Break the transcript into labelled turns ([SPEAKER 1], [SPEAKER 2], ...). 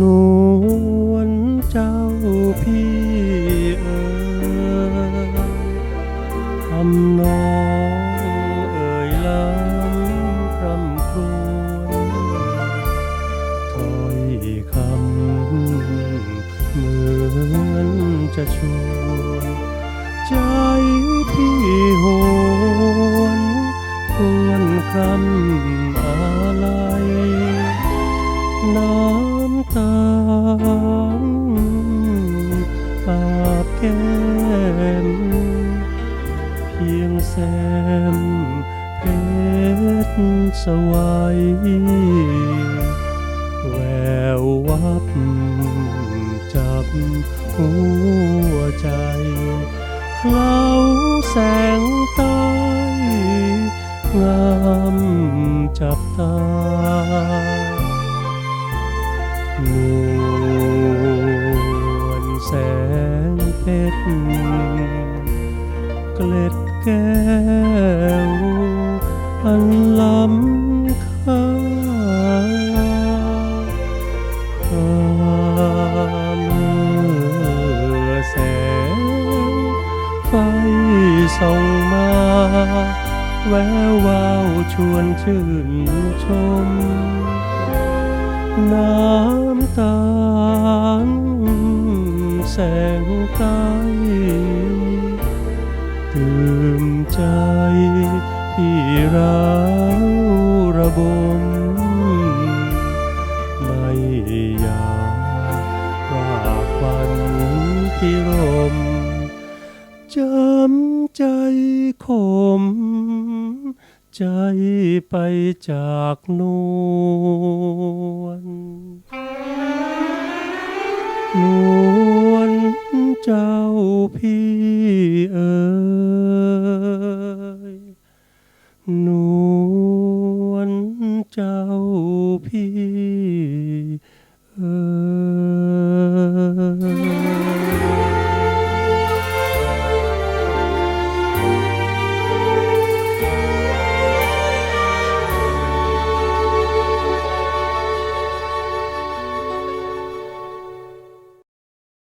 [SPEAKER 1] นวลเจ้าพี่เอ๋ยคำน้องเอ่ยล้ำคร่ำครวญถ้อยคำเหมือนจะชวนใจพี่หวาบแก้มเพียงแซมเพชรสวัยแวววับจับหัวใจเคล้าแสงใต้งามจับตาน เกล็ดแก้วอันล้ำค่าข้ามือแสงไฟส่องมาแวววาวชวนชื่นชม น้ำตาลแสงใต้ ตื่มใจที่ร้าวระบม ไม่อยากรากวันพิรมจำใจขม ใจไปจากนวลนวลเจ้าพี่เอ๋ 照片